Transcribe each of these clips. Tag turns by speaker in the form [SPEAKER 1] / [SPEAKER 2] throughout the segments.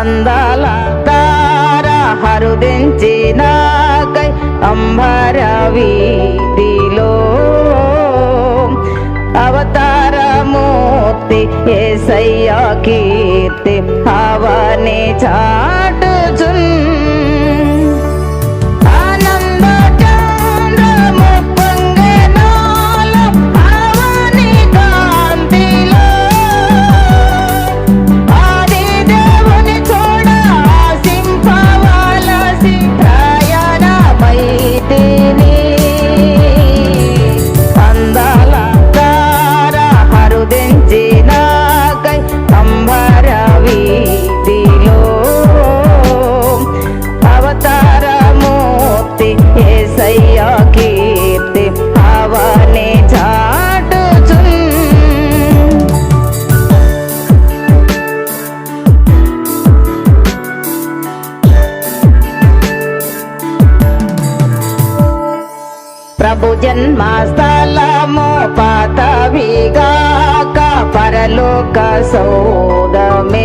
[SPEAKER 1] అందాల తార హరుదించినాకై అంబర వీధిలో. అవతారమూర్తి ఏసయ్య కీర్తి అవని చా ప్రయాణమైతిని అందాల తార హరుదించినాకై అంబర వీధిలో అవతారమూర్తి ఏసయ్య జన్మస్థలము పదవిగాక పరలోక సౌదమే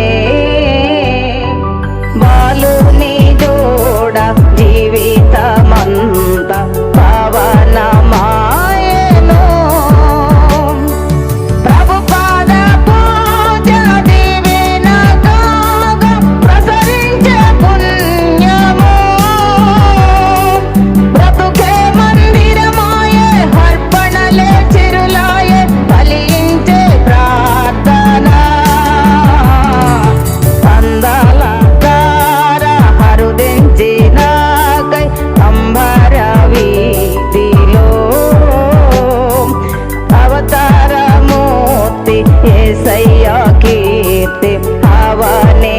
[SPEAKER 1] ఏసయ్యా కీర్తి అవనే